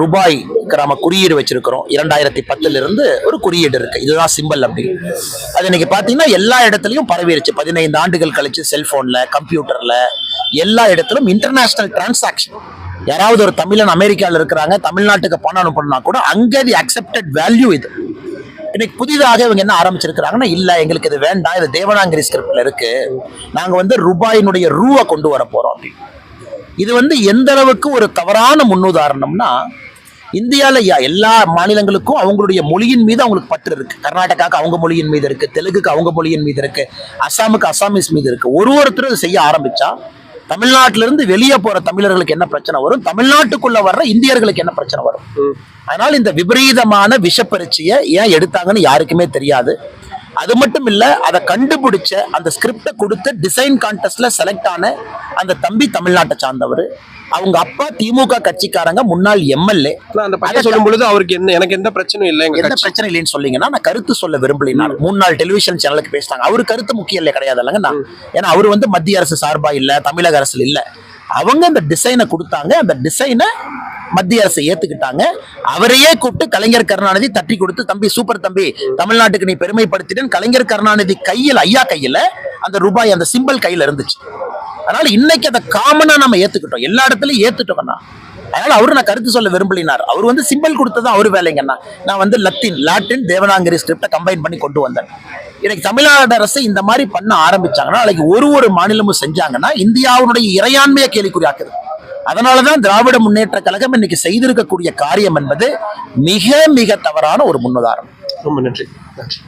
ரூபாய் நம்ம குறியீடு வச்சிருக்கிறோம். இரண்டாயிரத்தி பத்துல இருந்து ஒரு குறியீடு இருக்கு. இதுதான் சிம்பிள் அப்படி. அது இன்னைக்கு பாத்தீங்கன்னா எல்லா இடத்துலயும் பரவிருச்சு. பதினைந்து ஆண்டுகள் கழிச்சு செல்போன்ல கம்ப்யூட்டர்ல எல்லா இடத்திலும் இன்டர்நேஷனல் டிரான்சாக்ஷன் யாராவது ஒரு தமிழன் அமெரிக்கால இருக்கிறாங்க தமிழ்நாட்டுக்கு பணம் அனுப்பணும்னா கூட அங்கே தி அக்செப்டட் வேல்யூ இது. இன்னைக்கு புதிதாக இவங்க என்ன ஆரம்பிச்சிருக்கிறாங்கன்னா இல்ல எங்களுக்கு இது வேண்டாம் இது தேவனாங்கிரி ஸ்கிரிப்டில் இருக்கு. நாங்க வந்து ரூபாயினுடைய ரூவை கொண்டு வர போறோம் அப்படின்னு இது வந்து எந்த அளவுக்கு ஒரு தவறான முன்னுதாரணம்னா இந்தியாவில் எல்லா மாநிலங்களுக்கும் அவங்களுடைய மொழியின் மீது அவங்களுக்கு பற்று இருக்கு. கர்நாடகாவுக்கு அவங்க மொழியின் மீது இருக்கு தெலுங்குக்கு அவங்க மொழியின் மீது இருக்கு அசாமுக்கு அசாமீஸ் மீது இருக்கு. ஒரு ஒருத்தரும் இதை செய்ய ஆரம்பிச்சா தமிழ்நாட்டில இருந்து வெளியே போற தமிழர்களுக்கு என்ன பிரச்சனை வரும்? தமிழ்நாட்டுக்குள்ள வர்ற இந்தியர்களுக்கு என்ன பிரச்சனை வரும்? அதனால இந்த விபரீதமான விஷப்பரீட்சையை ஏன் எடுத்தாங்கன்னு யாருக்குமே தெரியாது. அது மட்டும் இல்ல அதை கண்டுபிடிச்ச அந்த ஸ்கிரிப்டை கொடுத்து டிசைன் கான்டெஸ்ட்ல செலக்ட் ஆன அந்த தம்பி தமிழ்நாட்டை சார்ந்தவர். அவங்க அப்பா திமுக கட்சிக்காரங்க முன்னாள் எம்எல்ஏ. அந்த பையன் சொல்லும் பொழுது அவருக்கு என்ன எனக்கு எந்த பிரச்சனையும் இல்லை எந்த பிரச்சனை இல்லைன்னு சொன்னீங்கன்னா நான் கருத்து சொல்ல விரும்பலினாலும் மூணு நாள் டெலிவிஷன் சேனலுக்கு பேசினாங்க. அவரு கருத்து முக்கியம் இல்லை கிடையாது இல்லைங்க நான் ஏன்னா அவர் வந்து மத்திய அரசு சார்பா இல்ல தமிழக அரசு இல்ல. அவங்க அந்த டிசைனை கொடுத்தாங்க. அந்த டிசைனை மத்திய அரசு ஏத்துக்கிட்டாங்க. அவரையே கூப்பிட்டு கலைஞர் கருணாநிதி தட்டி கொடுத்து தம்பி சூப்பர் தம்பி தமிழ்நாட்டுக்கு நீ பெருமைப்படுத்திட்டேன் கலைஞர் கருணாநிதி கையில் ஐயா கையில அந்த ரூபாய் அந்த சிம்பல் கையில இருந்துச்சு. அதனால இன்னைக்கு அதை காமனா நம்ம ஏத்துக்கிட்டோம். எல்லா இடத்துலயும் ஏத்துட்டோம்னா அதனால அவரு நான் கருத்து சொல்ல விரும்பலினார். அவர் வந்து சிம்பிள் கொடுத்தது அவர் வேலைங்கண்ணா நான் வந்து லத்தீன் லாட்டின் தேவனாங்கரி ஸ்கிரிப்டை கம்பைன் பண்ணி கொண்டு வந்தேன். இன்னைக்கு தமிழ்நாடு அரசு இந்த மாதிரி பண்ண ஆரம்பிச்சாங்கன்னா நாளைக்கு ஒரு ஒரு மாநிலமும் செஞ்சாங்கன்னா இந்தியாவுடைய இறையாண்மையை கேள்விக்குறியாக்குது அதனாலதான் திராவிட முன்னேற்ற கழகம் இன்னைக்கு செய்திருக்கக்கூடிய காரியம் என்பது மிக மிக தவறான ஒரு முன்னுதாரணம். ரொம்ப நன்றி. நன்றி.